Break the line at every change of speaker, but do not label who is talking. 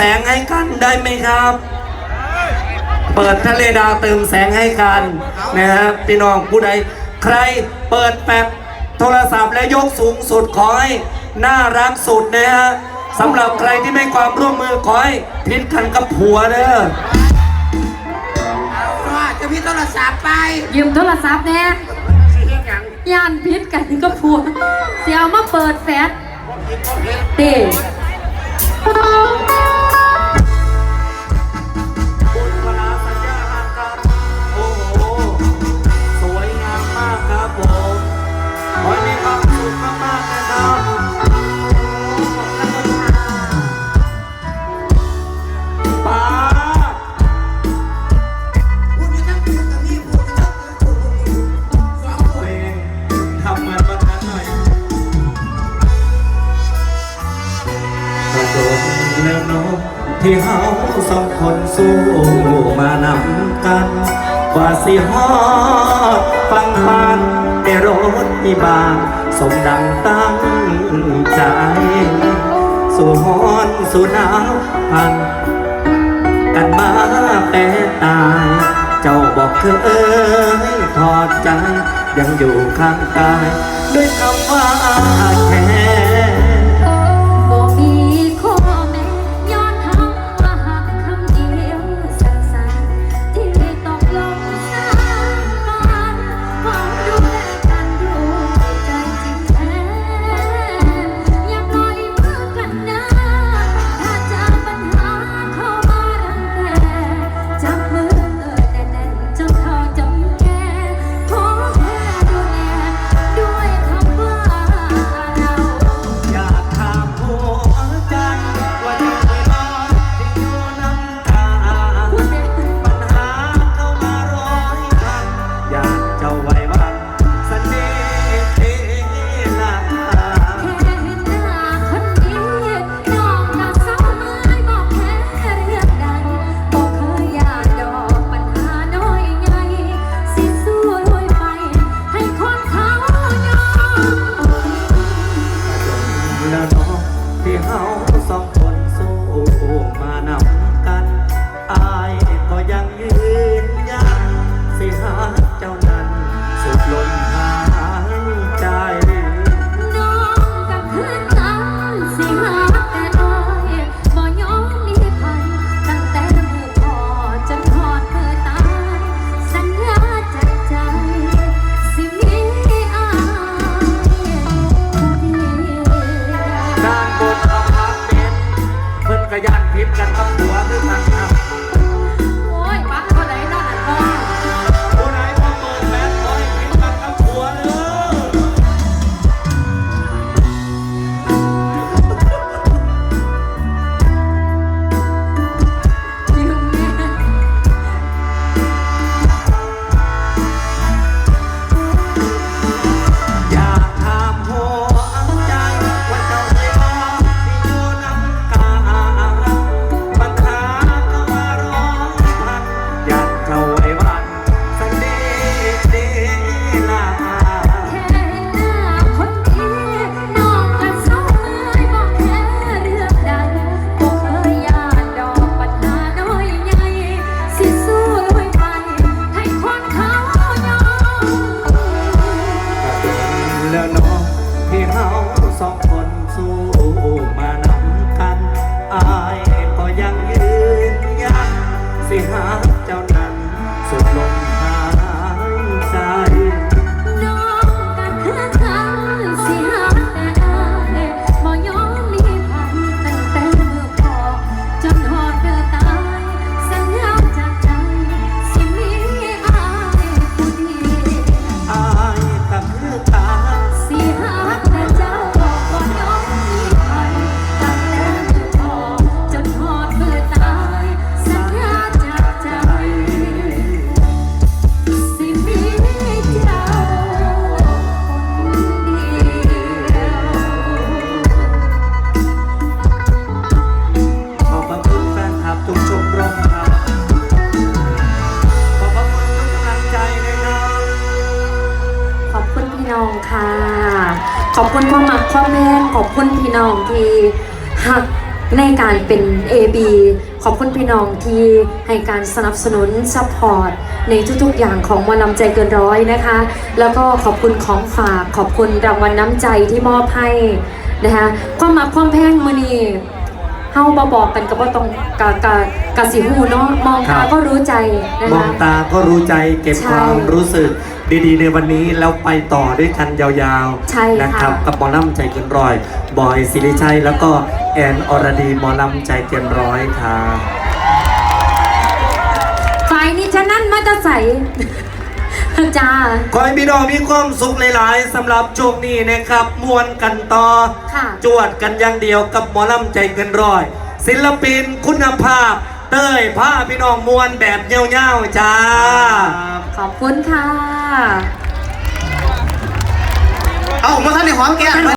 แสงให้กันได้ไหมครับ เปิดทะเลดาเติมแสงให้กันนะครับพี่น้องผู้ใดใครเปิดแปบโทรศัพท์และยกสูงสุดขอให้น่ารักสุดนะฮะสำหรับใครที่ไม่ความร่วมมือขอให้พิษกันกับผัวเด้อ
ว่าจะพี่โทรศัพท์ไป
ยืมโทรศัพท์แน่
ย่า
นพิษกันกับผัวเสียวมาเปิดแฟต
เตะ ที่เฮาสองคนสู้มานำกันกว่าสิฮอดฟังปานในรถมีบางสมดังตั้งใจ สู่ฮอนสู่หนาวพันกันมาแต่
ตาย เจ้าบอกเธ
อยทอ
ดใจ
ยั
งอยู่ข้า
งกา
ย ด้วยคำว่าแค่
ค่ะ
ขอบคุณความหมักความแม่นขอบคุณพี่น้องที่หักในการเป็น AB ขอบคุณพี่น้องที่ให้การสนับสนุนซัพพอร์ตในทุกๆอย่างของมอนำใจเกินร้อยนะคะ แล้วก็ขอบคุณของฝาก ขอบคุณรางวัลน้ำใจที่มอบให้นะคะความมักความแพงมือนีเฮาบอบอกกันกับว่าต้องกากากะสีหูเนาะมองตาก็รู้ใจนะคะมอ
งตาก็รู้ใจเก็บความรู้สึก ดีๆ ในวันนี้แล้วไปต่อด้วยกันยาว
ใช่ค่ะ
ๆนะครับกับหมอลำใจเกินร้อย บอยสิริชัยแล้วก็แอนอรดีหมอลำใจเกินร้อยครับ
ฝ่ายนี้ฉะนั้นมาจะใส่ จ้า
ขอให้พี่น้องมีความสุขหลายๆสำหรับช่วงนี้นะครับมวนกันต่อ
ค่ะ
จวดกันอย่างเดียวกับหมอลำใจเกินร้อย ศิลปินคุณภาพ เต้ยผ้าพี่น้องมวนแบบเงี้ยวๆจ้า
ขอบคุณค่ะ
เอามาท่านในหอมแก้ม